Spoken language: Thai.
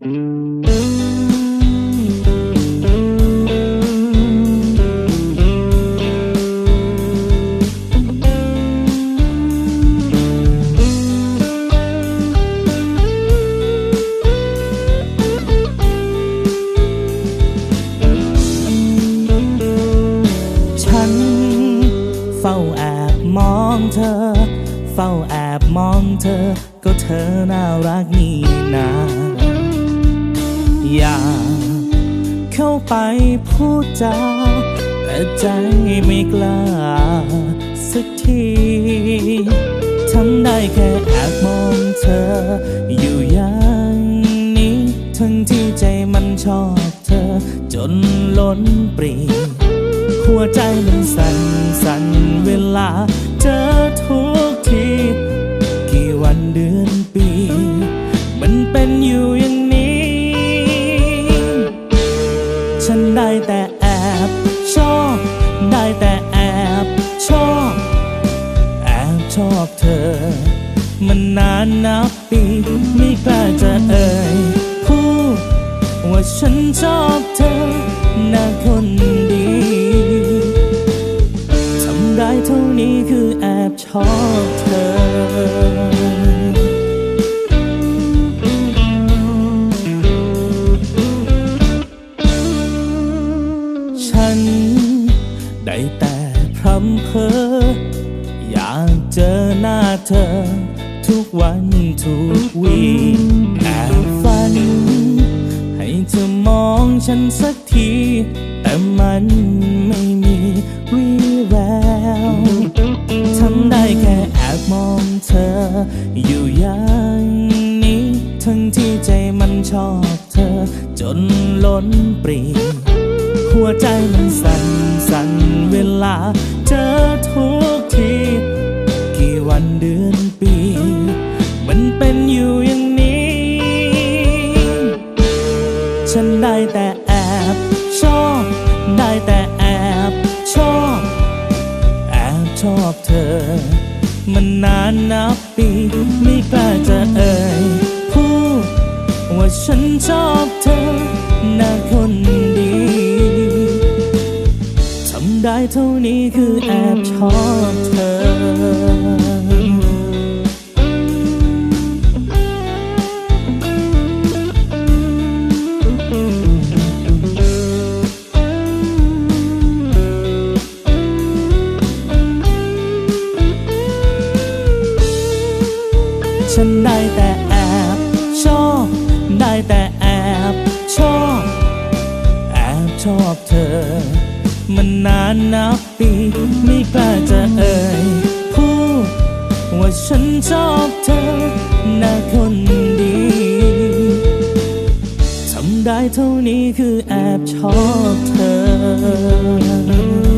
ฉันเฝ้าแอบมองเธอ เฝ้าแอบมองเธอ ก็เธอน่ารักนี่นา อยากเข้าไปพูดจาแต่ใจไม่กล้าสักทีทำได้แค่แอบมองเธอ อยู่อย่างนี้ ทั้งที่ใจมันชอบเธอ จนล้นปรี หัวใจมันสั่นสั่นเวลาเจอทุก ฉันได้แต่แอบชอบได้แต่แอบชอบแอบชอบเธอ มันนานนับปีไม่กล้าจะเอ่ยพูดว่าฉันชอบเธอนะคนดีทำได้เท่านี้คือแอบชอบเธอ พรำเพออยากเจอหน้าเธอ ทุกวันทุกวีแอบฝัน ให้เธอมองฉันสักที แต่มันไม่มีวี่แววทำได้แค่แอบมองเธอ อยู่อย่างนี้ ทั้งที่ใจมันชอบเธอ จนล้นปรีหัวใจมันสั่นสั่นเวลา เป็นอยู่อย่างนี้ ฉันได้แต่แอบชอบ ได้แต่แอบชอบ แอบชอบเธอ มันนานนับปีไม่กล้าจะเอ่ยพูดว่าฉันชอบเธอนะคนดีทำได้เท่านี้คือแอบชอบเธอ ฉันได้แต่แอบชอบ ได้แต่แอบชอบ แอบชอบเธอ มันนานนับปี ไม่กล้าจะเอ่ยพูดว่าฉันชอบเธอนะคนดีทำได้เท่านี้คือแอบชอบเธอ